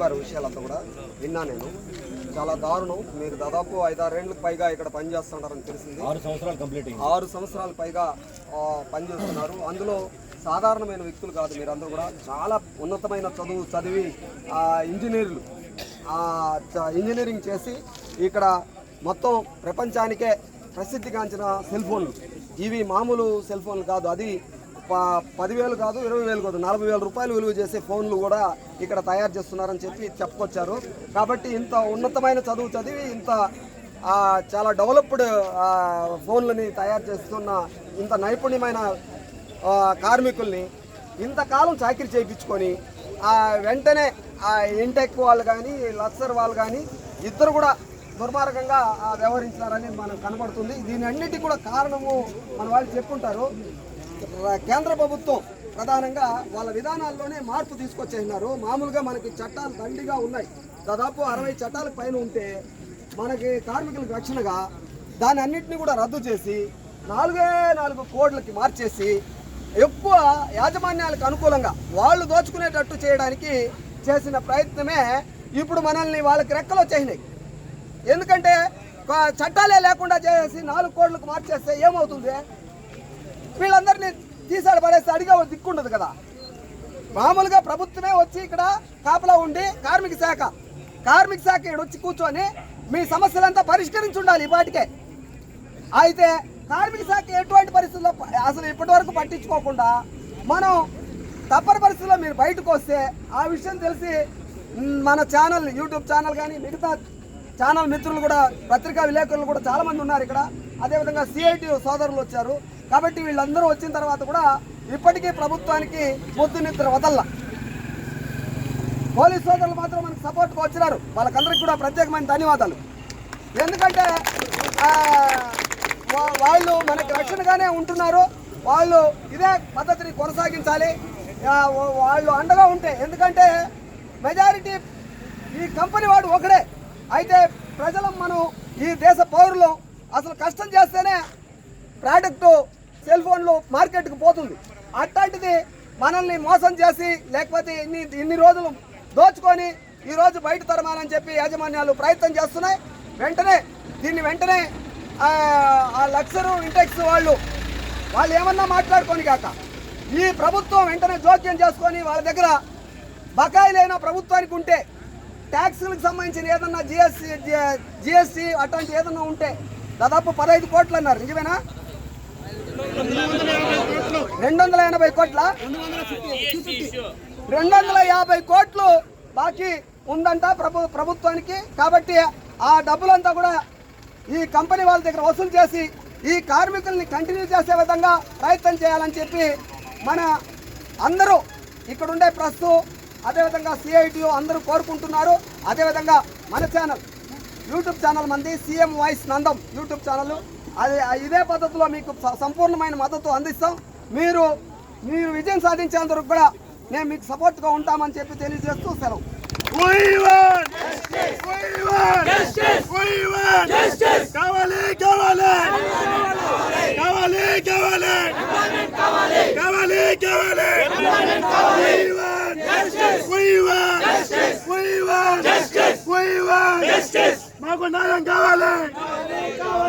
చెప్పారు విషయాలంతా కూడా. విన్నా నేను. చాలా దారుణం. మీరు దాదాపు ఐదారేళ్ళకి పైగా ఇక్కడ పనిచేస్తుంటారని తెలిసింది. ఆరు సంవత్సరాలు కంప్లీట్ ఆరు సంవత్సరాల పైగా పనిచేస్తున్నారు. అందులో సాధారణమైన వ్యక్తులు కాదు మీరందరూ కూడా. చాలా ఉన్నతమైన చదువు చదివి ఆ, ఇంజనీర్లు. ఇంజనీరింగ్ చేసి ఇక్కడ మొత్తం ప్రపంచానికే ప్రసిద్ధిగాంచిన సెల్ ఫోన్లు. ఇవి మామూలు సెల్ ఫోన్లు కాదు. అది పదివేలు కాదు ఇరవై వేలు కాదు నలభై వేల రూపాయలు విలువ చేసే ఫోన్లు కూడా ఇక్కడ తయారు చేస్తున్నారని చెప్పి చెప్పుకొచ్చారు. కాబట్టి ఇంత ఉన్నతమైన చదువు చదివి ఇంత చాలా డెవలప్డ్ ఫోన్లని తయారు చేస్తున్న ఇంత నైపుణ్యమైన కార్మికుల్ని ఇంతకాలం చాకరీ చేయించుకొని వెంటనే ఆ ఇంటెక్ వాళ్ళు కానీ లక్సర్ వాళ్ళు కానీ ఇద్దరు కూడా దుర్మార్గంగా వ్యవహరించారని మనకు కనబడుతుంది. దీని అన్నిటి కూడా కారణము మన వాళ్ళు చెప్పుంటారు. కేంద్ర ప్రభుత్వం ప్రధానంగా వాళ్ళ విధానాల్లోనే మార్పు తీసుకొచ్చేసినారు. మామూలుగా మనకి చట్టాలు దండిగా ఉన్నాయి. దాదాపు అరవై చట్టాల పైన ఉంటే మనకి కార్మికులకు రక్షణగా దాని అన్నింటినీ కూడా రద్దు చేసి నాలుగే నాలుగు కోడ్లకి మార్చేసి ఎక్కువ యాజమాన్యాలకు అనుకూలంగా వాళ్ళు దోచుకునేటట్టు చేయడానికి చేసిన ప్రయత్నమే ఇప్పుడు మనల్ని వాళ్ళకి రెక్కలు వచ్చేసినాయి. ఎందుకంటే చట్టాలే లేకుండా చేసి నాలుగు కోట్లకు మార్చేస్తే ఏమవుతుంది? వీళ్ళందరినీ తీసాడు పడేస్తే అడిగా దిక్కుండదు కదా. మామూలుగా ప్రభుత్వమే వచ్చి ఇక్కడ కాపలా ఉండి కార్మిక శాఖ కార్మిక శాఖ ఇక్కడ వచ్చి కూర్చొని మీ సమస్యలంతా పరిష్కరించి ఉండాలి ఈ అయితే కార్మిక శాఖ ఎటువంటి పరిస్థితుల్లో అసలు ఇప్పటి వరకు పట్టించుకోకుండా మనం తప్పని పరిస్థితుల్లో మీరు బయటకు వస్తే ఆ విషయం తెలిసి మన ఛానల్ యూట్యూబ్ ఛానల్ కానీ మిగతా ఛానల్ మిత్రులు కూడా పత్రికా విలేకరులు కూడా చాలామంది ఉన్నారు ఇక్కడ. అదేవిధంగా సిఐటి సోదరులు వచ్చారు. కాబట్టి వీళ్ళందరూ వచ్చిన తర్వాత కూడా ఇప్పటికీ ప్రభుత్వానికి పొద్దు నిద్ర వదల్లా. పోలీస్ సోదరులు మాత్రం మనకు సపోర్ట్గా వచ్చినారు. వాళ్ళకందరికీ కూడా ప్రత్యేకమైన ధన్యవాదాలు. ఎందుకంటే వాళ్ళు మనకి రక్షణగానే ఉంటున్నారు. వాళ్ళు ఇదే పద్ధతిని కొనసాగించాలి. వాళ్ళు అండగా ఉంటే. ఎందుకంటే మెజారిటీ ఈ కంపెనీ వాడు ఒకడే. అయితే ప్రజలం మనం ఈ దేశ పౌరులు. అసలు కష్టం చేస్తేనే ప్రాడక్టు సెల్ ఫోన్లు మార్కెట్కు పోతుంది. అట్లాంటిది మనల్ని మోసం చేసి లేకపోతే ఇన్ని ఇన్ని రోజులు దోచుకొని ఈరోజు బయట తరమాలని చెప్పి యాజమాన్యాలు ప్రయత్నం చేస్తున్నాయి. వెంటనే దీన్ని వెంటనే ఆ, లక్సరు ఇంటెక్స్ వాళ్ళు వాళ్ళు ఏమన్నా మాట్లాడుకొని కాక ఈ ప్రభుత్వం వెంటనే జోక్యం చేసుకొని వాళ్ళ దగ్గర బకాయిలైన ప్రభుత్వానికి ఉంటే ట్యాక్సులకు సంబంధించిన ఏదన్నా జిఎస్సి జిఎస్టీ అట్లాంటి ఏదన్నా ఉంటే దాదాపు పదహైదు కోట్లు అన్నారు. నిజమేనా? రెండు వందల ఎనభై కోట్ల రెండు వందల యాభై కోట్లు బాకీ ఉందంట ప్రభు ప్రభుత్వానికి. కాబట్టి ఆ డబ్బులంతా కూడా ఈ కంపెనీ వాళ్ళ దగ్గర వసూలు చేసి ఈ కార్మికుల్ని కంటిన్యూ చేసే విధంగా ప్రయత్నం చేయాలని చెప్పి మన అందరూ ఇక్కడ ఉండే ప్రస్తు అదేవిధంగా సిఐటియు అందరూ కోరుకుంటున్నారు. అదేవిధంగా మన ఛానల్ యూట్యూబ్ ఛానల్ మంది సీఎం వాయిస్ నందం యూట్యూబ్ ఛానల్. అది ఇదే పద్ధతిలో మీకు సంపూర్ణమైన మద్దతు అందిస్తాం. మీరు మీరు విజయం సాధించే అందరూ కూడా మేము మీకు సపోర్ట్గా ఉంటామని చెప్పి తెలియజేస్తూ సెలవు. మాకు నాయం కావాలి